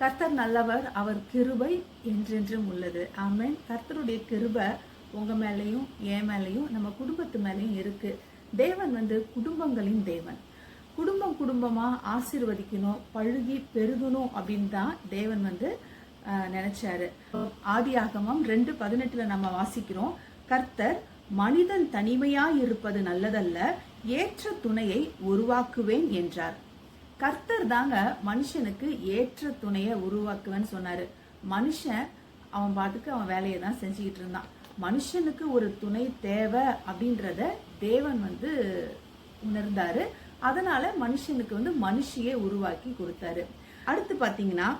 கர்த்தர் நல்லவர் அவர் கிருபை என்றென்றும் உள்ளது. ஆமென். கர்த்தருடைய கிருபை உங்க மேலேயும் என் மேலேயும் நம்ம குடும்பத்து மேலேயும் இருக்குது தேவன் வந்து குடும்பங்களின் தேவன். குடும்பம் குடும்பமாக ஆசீர்வதிக்கணும் பழுகி பெருகணும் அப்படின்னு தான் தேவன் வந்து நினச்சாரு. ஆதி ஆதியாகமம் ரெண்டு பதினெட்டுல நம்ம வாசிக்கிறோம். கர்த்தர் மனிதன் தனிமையாய் இருப்பது நல்லதல்ல ஏற்ற துணையை உருவாக்குவேன் என்றார். கர்த்தர் தாங்க மனுஷனுக்கு ஏற்ற துணையை உருவாக்குவேன்னு சொன்னாரு. மனுஷன் அவன் பாட்டுக்கு அவன் வேலையை தான் செஞ்சுக்கிட்டு இருந்தான். மனுஷனுக்கு ஒரு துணை தேவை அப்படின்றத தேவன் வந்து உணர்ந்தாரு. அதனால மனுஷனுக்கு வந்து மனுஷியை உருவாக்கி கொடுத்தாரு. அடுத்து பாத்தீங்கன்னா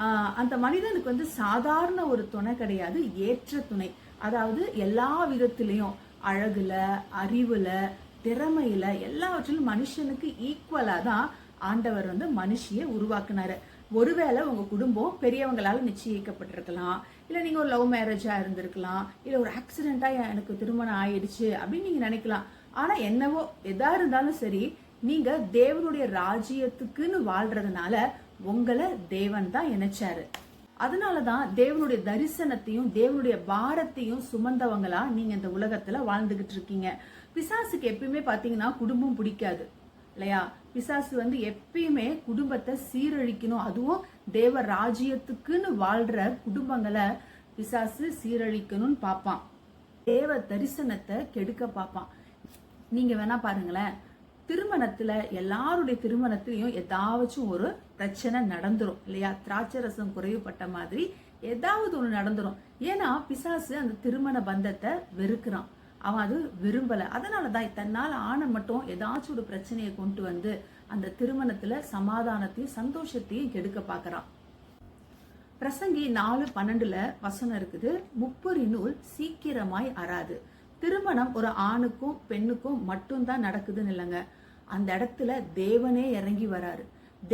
ஆஹ் அந்த மனிதனுக்கு வந்து சாதாரண ஒரு துணை கிடையாது ஏற்ற துணை. அதாவது எல்லா விதத்திலையும் அழகுல அறிவுல திறமையில எல்லாவற்றிலும் மனுஷனுக்கு ஈக்குவலா தான் ஆண்டவர் வந்து மனுஷியை உருவாக்குனாரு. ஒருவேளை உங்க குடும்பம் பெரியவங்களால நிச்சயிக்கப்பட்டிருக்கலாம். இல்ல நீங்க ஒரு லவ் மேரேஜா இருந்திருக்கலாம். இல்ல ஒரு ஆக்சிடெண்ட்டாக எனக்கு திருமணம் ஆயிடுச்சு அப்படின்னு நீங்க நினைக்கலாம். ஆனா என்னவோ எதா இருந்தாலும் சரி நீங்க தேவனுடைய ராஜ்யத்துக்குன்னு வாழ்றதுனால உங்களை தேவன் தான் இணைச்சாரு. அதனாலதான் தேவனுடைய தரிசனத்தையும் தேவனுடைய பாரத்தையும் சுமந்தவங்களா நீங்க இந்த உலகத்துல வாழ்ந்துகிட்டு இருக்கீங்க. பிசாசுக்கு எப்பயுமே பார்த்தீங்கன்னா குடும்பம் பிடிக்காது இல்லையா? பிசாசு வந்து எப்பயுமே குடும்பத்தை சீரழிக்கணும். அதுவும் தேவ ராஜ்யத்துக்குன்னு வாழ்ற குடும்பங்களை பிசாசு சீரழிக்கணும்னு பார்ப்பான். தேவ தரிசனத்தை கெடுக்க பார்ப்பான். நீங்க வேணா பாருங்களேன். திருமணத்துல எல்லாருடைய திருமணத்திலையும் ஏதாச்சும் ஒரு பிரச்சனை நடந்துரும் இல்லையா? திராட்சை ரசம் குறைவுபட்ட மாதிரி ஏதாவது ஒன்று நடந்துரும். ஏன்னா பிசாசு அந்த திருமண பந்தத்தை வெறுக்கிறான். அவன் அது விரும்பலை. அதனால தான் தன்னால் ஆன மட்டும் ஏதாச்சும் ஒரு பிரச்சனையை கொண்டு வந்து அந்த திருமணத்தில் சமாதானத்தையும் சந்தோஷத்தையும் கெடுக்க பார்க்குறான். பிரசங்கி நாலு பன்னெண்டுல வசனம் இருக்குது முப்பொறி நூல் சீக்கிரமாய் அறாது. திருமணம் ஒரு ஆணுக்கும் பெண்ணுக்கும் மட்டும்தான் நடக்குதுன்னு இல்லைங்க. அந்த இடத்துல தேவனே இறங்கி வராரு.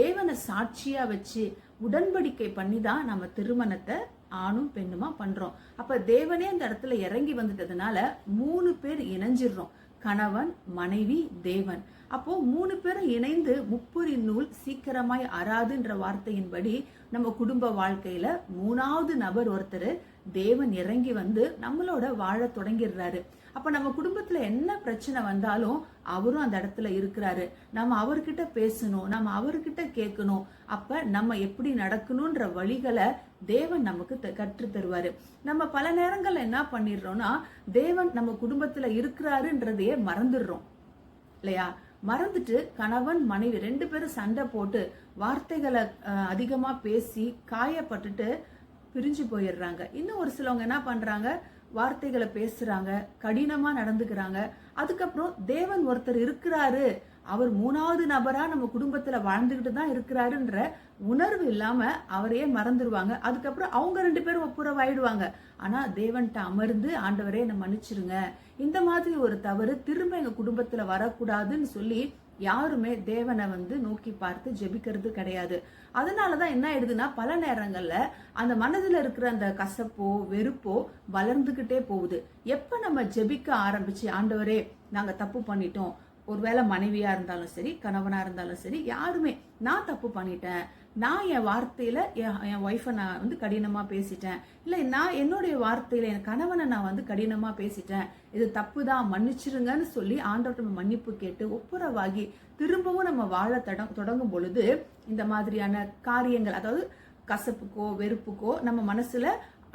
தேவனை சாட்சியா வச்சு உடன்படிக்கை பண்ணி தான் நம்ம திருமணத்தை ஆணும் பெண்ணுமா பண்றோம். அப்ப தேவனே அந்த இடத்துல இறங்கி வந்துட்டதுனால மூணு பேர் இணைஞ்சிடுறோம். கணவன் மனைவி தேவன். அப்போ மூணு பேரும் இணைந்து முப்பொறி நூல் சீக்கிரமாய் அறாதுன்ற வார்த்தையின்படி நம்ம குடும்ப வாழ்க்கையில மூணாவது நபர் ஒருத்தர் தேவன் இறங்கி வந்து நம்மளோட வாழ தொடங்கிடுறாரு. அப்ப நம்ம குடும்பத்துல என்ன பிரச்சனை வந்தாலும் அவரும் அந்த இடத்துல இருக்கிறாரு. நம்ம அவர்கிட்ட பேசணும் நம்ம அவர்கிட்ட கேட்கணும். அப்ப நம்ம எப்படி நடக்கணும்ன்ற வழிகளை தேவன் நமக்கு த- தருவாரு. நம்ம பல நேரங்கள்ல என்ன பண்ணிடுறோம்னா தேவன் நம்ம குடும்பத்துல இருக்கிறாருன்றதையே மறந்துடுறோம். இல்லையா? மறந்துட்டு கணவன் மனைவி ரெண்டு பேரும் சண்டை போட்டு வார்த்தைகளை அதிகமாக அதிகமா பேசி காயப்பட்டுட்டு பிரிஞ்சு போயிடுறாங்க. இன்னும் ஒரு சிலவங்க என்ன பண்றாங்க? வார்த்தைகளை பேசுறாங்க கடினமா நடந்துக்கிறாங்க. அதுக்கப்புறம் தேவன் ஒருத்தர் இருக்கிறாரு அவர் மூணாவது நபரா நம்ம குடும்பத்துல வாழ்ந்துகிட்டு தான் இருக்கிறாருன்ற உணர்வு இல்லாம அவரையே மறந்துடுவாங்க அதுக்கப்புறம் அவங்க ரெண்டு பேரும் ஒப்புரவாயிடுவாங்க. ஆனா தேவன்ட்ட அமர்ந்து ஆண்டவரே என்னை மன்னிச்சிருங்க. இந்த மாதிரி ஒரு தவறு திரும்ப எங்க குடும்பத்துல வரக்கூடாதுன்னு சொல்லி யாருமே தேவனை வந்து நோக்கி பார்த்து ஜெபிக்கிறது கிடையாது. அதனாலதான் என்ன ஆயிடுதுன்னா பல நேரங்கள்ல அந்த மனதுல இருக்கிற அந்த கசப்போ வெறுப்போ வளர்ந்துகிட்டே போகுது. எப்ப நம்ம ஜெபிக்க ஆரம்பிச்சு ஆண்டவரே நாங்க தப்பு பண்ணிட்டோம். ஒருவேளை மனைவியா இருந்தாலும் சரி கணவனா இருந்தாலும் சரி யாருமே நான் தப்பு பண்ணிட்டேன் நான் என் வார்த்தையில என் என் ஒய்ஃபை நான் வந்து கடினமா பேசிட்டேன் இல்லை நான் என்னுடைய வார்த்தையில என் கணவனை நான் வந்து கடினமா பேசிட்டேன் இது தப்பு தான் மன்னிச்சிருங்கன்னு சொல்லி ஆண்டவர்ட்ட நம்ம மன்னிப்பு கேட்டு ஒப்புரவாகி திரும்பவும் நம்ம வாழ தட- தொடங்கும் பொழுது இந்த மாதிரியான காரியங்கள் அதாவது கசப்புக்கோ வெறுப்புக்கோ நம்ம மனசுல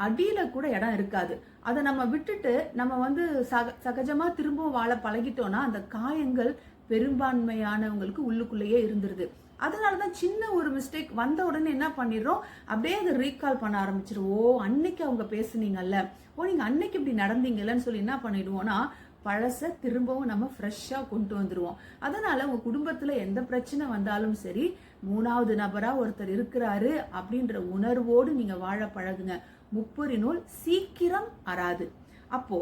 அடியில் கூட இடம் இருக்காது. அதை நம்ம விட்டுட்டு நம்ம வந்து சக சகஜமாக திரும்பவும் வாழ பழகிட்டோம்னா அந்த காயங்கள் பெரும்பான்மையானவங்களுக்கு உள்ளுக்குள்ளேயே இருந்துருது. அதனால தான் சின்ன ஒரு மிஸ்டேக் வந்த உடனே என்ன பண்ணிடுறோம்? அப்படியே அதை ரீகால் பண்ண ஆரம்பிச்சிருவோம். அன்னைக்கு அவங்க பேசுனீங்கல்ல. ஓ நீங்கள் அன்னைக்கு இப்படி நடந்தீங்கல்லன்னு சொல்லி என்ன பண்ணிடுவோம்னா பழசை திரும்பவும் நம்ம ஃப்ரெஷ்ஷாக கொண்டு வந்துடுவோம் அதனால் உங்கள் குடும்பத்தில் எந்த பிரச்சனை வந்தாலும் சரி மூணாவது நபராக ஒருத்தர் இருக்கிறாரு அப்படின்ற உணர்வோடு நீங்கள் வாழ பழகுங்க. முப்பொறி நூல் சீக்கிரம் அறாது. அப்போ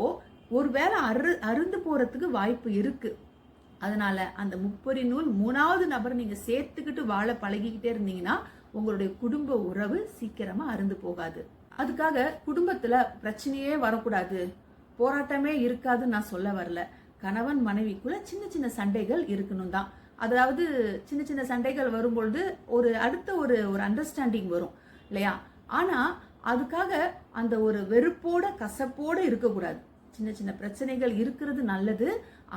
ஒருவேளை அரு அருந்து போறதுக்கு வாய்ப்பு இருக்கு. அதனால அந்த முப்பொறி நூல் மூணாவது நபரை நீங்க சேர்த்துக்கிட்டு வாழ பழகிக்கிட்டே இருந்தீங்கன்னா உங்களுடைய குடும்ப உறவு சீக்கிரமா அருந்து போகாது. அதுக்காக குடும்பத்துல பிரச்சனையே வரக்கூடாது. போராட்டமே இருக்காதுன்னு நான் சொல்ல வரல. கணவன் மனைவிக்குள்ள சின்ன சின்ன சண்டைகள் இருக்கணும் தான். அதாவது சின்ன சின்ன சண்டைகள் வரும்பொழுது ஒரு அடுத்த ஒரு ஒரு அண்டர்ஸ்டாண்டிங் வரும். இல்லையா? ஆனால் அதுக்காக அந்த ஒரு வெறுப்போட கசப்போட இருக்கக்கூடாது. சின்ன சின்ன பிரச்சனைகள் இருக்கிறது நல்லது.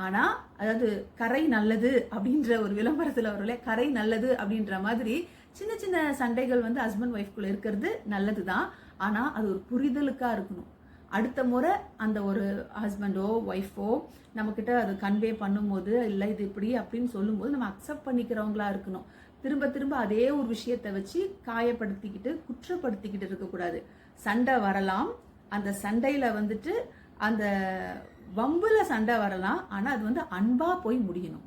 ஆனா அதாவது கரை நல்லது அப்படின்ற ஒரு விளம்பரத்துல வரல கரை நல்லது அப்படின்ற மாதிரி சின்ன சின்ன சண்டைகள் வந்து ஹஸ்பண்ட் ஒய்ஃப்குள்ள இருக்கிறது நல்லதுதான். ஆனா அது ஒரு புரிதலுக்கா இருக்கணும். அடுத்த முறை அந்த ஒரு ஹஸ்பண்டோ ஒய்ஃபோ நம்மக்கிட்ட அது கன்வே பண்ணும்போது இல்லை இது இப்படி அப்படின்னு சொல்லும்போது நம்ம அக்செப்ட் பண்ணிக்கிறவங்களா இருக்கணும். திரும்ப திரும்ப அதே ஒரு விஷயத்தை வச்சு காயப்படுத்திக்கிட்டு குற்றப்படுத்திக்கிட்டு இருக்கக்கூடாது. சண்டை வரலாம். அந்த சண்டையில் வந்துட்டு அந்த வம்புல சண்டை வரலாம். ஆனால் அது வந்து அன்பாக போய் முடியணும்.